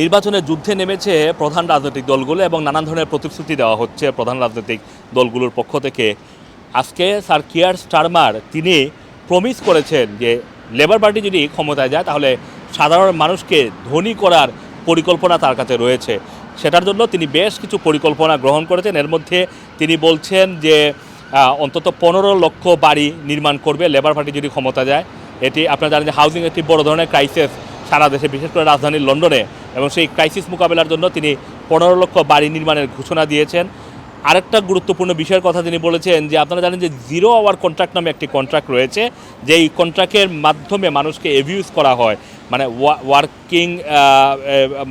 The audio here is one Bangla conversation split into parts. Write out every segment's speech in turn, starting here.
নির্বাচনের যুদ্ধে নেমেছে প্রধান রাজনৈতিক দলগুলো এবং নানান ধরনের প্রতিশ্রুতি দেওয়া হচ্ছে প্রধান রাজনৈতিক দলগুলোর পক্ষ থেকে। আজকে স্যার কিয়ার স্টারমার, তিনি প্রমিস করেছেন যে লেবার পার্টি যদি ক্ষমতায় যায়, তাহলে সাধারণ মানুষকে ধনী করার পরিকল্পনা তার কাছে রয়েছে। সেটার জন্য তিনি বেশ কিছু পরিকল্পনা গ্রহণ করেছেন। এর মধ্যে তিনি বলছেন যে অন্তত পনেরো লক্ষ বাড়ি নির্মাণ করবে লেবার পার্টি যদি ক্ষমতা যায়। এটি আপনারা জানেন যে হাউজিং একটি বড় ধরনের ক্রাইসিস সারা দেশে, বিশেষ করে রাজধানী লন্ডনে। এবং সেই ক্রাইসিস মোকাবেলার জন্য তিনি পনেরো লক্ষ বাড়ি নির্মাণের ঘোষণা দিয়েছেন। আরেকটা গুরুত্বপূর্ণ বিষয়ের কথা তিনি বলেছেন যে, আপনারা জানেন যে জিরো আওয়ার কন্ট্রাক্ট নামে একটি কন্ট্রাক্ট রয়েছে যে এই কন্ট্রাক্টের মাধ্যমে মানুষকে এভিউজ করা হয়। মানে ওয়ার্কিং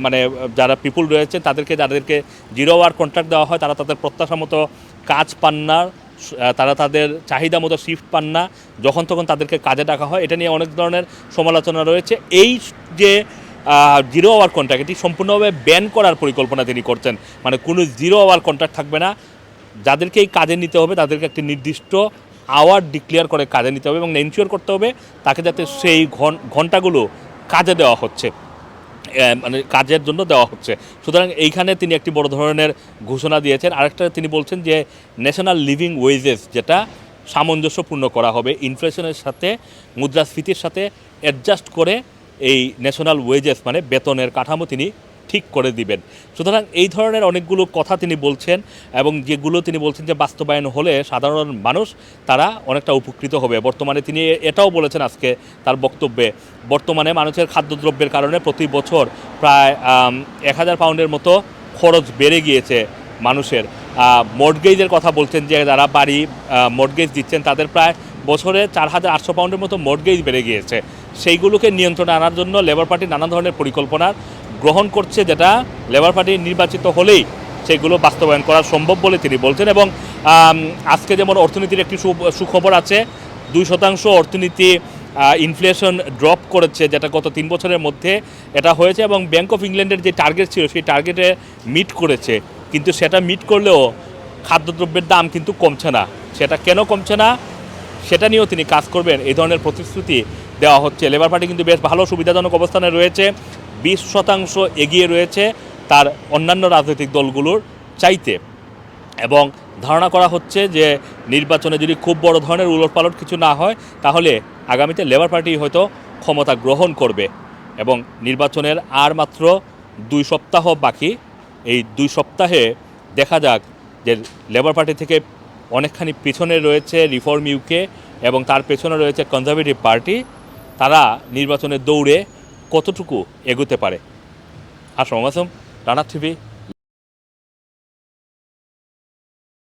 মানে যারা পিপুল রয়েছে তাদেরকে, যাদেরকে জিরো আওয়ার কন্ট্রাক্ট দেওয়া হয়, তারা তাদের প্রত্যাশা মতো কাজ পান না তারা তাদের চাহিদা মতো শিফট পান না, যখন তখন তাদেরকে কাজে ডাকা হয়। এটা নিয়ে অনেক ধরনের সমালোচনা রয়েছে। এই যে জিরো আওয়ার কন্ট্রাক্ট এটি সম্পূর্ণভাবে ব্যান করার পরিকল্পনা তিনি করছেন। মানে কোনো জিরো আওয়ার কন্ট্রাক্ট থাকবে না। যাদেরকে এই কাজে নিতে হবে, তাদেরকে একটি নির্দিষ্ট আওয়ার ডিক্লেয়ার করে কাজে নিতে হবে এবং এনশিওর করতে হবে তাকে যাতে সেই ঘন ঘন্টাগুলো কাজে দেওয়া হচ্ছে। মানে কাজের জন্য দেওয়া হচ্ছে। সুতরাং এইখানে তিনি একটি বড় ধরনের ঘোষণা দিয়েছেন। আরেকটা তিনি বলছেন যে ন্যাশনাল লিভিং ওয়েজেস যেটা সামঞ্জস্যপূর্ণ করা হবে ইনফ্লেশনের সাথে, মুদ্রাস্ফীতির সাথে অ্যাডজাস্ট করে এই ন্যাশনাল ওয়েজেস মানে বেতনের কাঠামো তিনি ঠিক করে দিবেন। সুতরাং এই ধরনের অনেকগুলো কথা তিনি বলছেন এবং যেগুলো তিনি বলছেন যে বাস্তবায়ন হলে সাধারণ মানুষ তারা অনেকটা উপকৃত হবে। বর্তমানে তিনি এটাও বলেছেন আজকে তার বক্তব্যে। বর্তমানে মানুষের খাদ্যদ্রব্যের কারণে প্রতি বছর প্রায় এক হাজার পাউন্ডের মতো খরচ বেড়ে গিয়েছে মানুষের। মর্টগেজের কথা বলছেন যে যারা বাড়ি মর্টগেজ দিচ্ছেন তাদের প্রায় বছরে চার হাজার আটশো পাউন্ডের মতো মর্টগেজ বেড়ে গিয়েছে। সেইগুলোকে নিয়ন্ত্রণে আনার জন্য লেবার পার্টি নানা ধরনের পরিকল্পনা গ্রহণ করছে যেটা লেবার পার্টি নির্বাচিত হলেই সেগুলো বাস্তবায়ন করা সম্ভব বলে তিনি বলছেন এবং আজকে যেমন অর্থনীতির একটি সুখবর আছে, দুই শতাংশ অর্থনীতি ইনফ্লেশন ড্রপ করেছে যেটা গত তিন বছরের মধ্যে এটা হয়েছে এবং ব্যাংক অফ ইংল্যান্ডের যে টার্গেট ছিল সেই টার্গেটে মিট করেছে। কিন্তু সেটা মিট করলেও খাদ্যদ্রব্যের দাম কিন্তু কমছে না। সেটা কেন কমছে না? সেটা নিয়েও তিনি কাজ করবেন। এই ধরনের প্রতিশ্রুতি দেওয়া হচ্ছে। লেবার পার্টি কিন্তু বেশ ভালো সুবিধাজনক অবস্থানে রয়েছে। বিশ শতাংশ এগিয়ে রয়েছে তার অন্যান্য রাজনৈতিক দলগুলোর চাইতে। এবং ধারণা করা হচ্ছে যে, নির্বাচনে যদি খুব বড় ধরনের উলটপালট কিছু না হয়, তাহলে আগামীতে লেবার পার্টি হয়তো ক্ষমতা গ্রহণ করবে। এবং নির্বাচনের আর মাত্র দুই সপ্তাহ বাকি। এই দুই সপ্তাহে দেখা যাক যে লেবার পার্টি থেকে অনেকখানি পেছনে রয়েছে রিফর্ম ইউকে এবং তার পেছনে রয়েছে কনজারভেটিভ পার্টি তারা নির্বাচনের দৌড়ে কতটুকু এগোতে পারে? আসম আসম রানা টিভি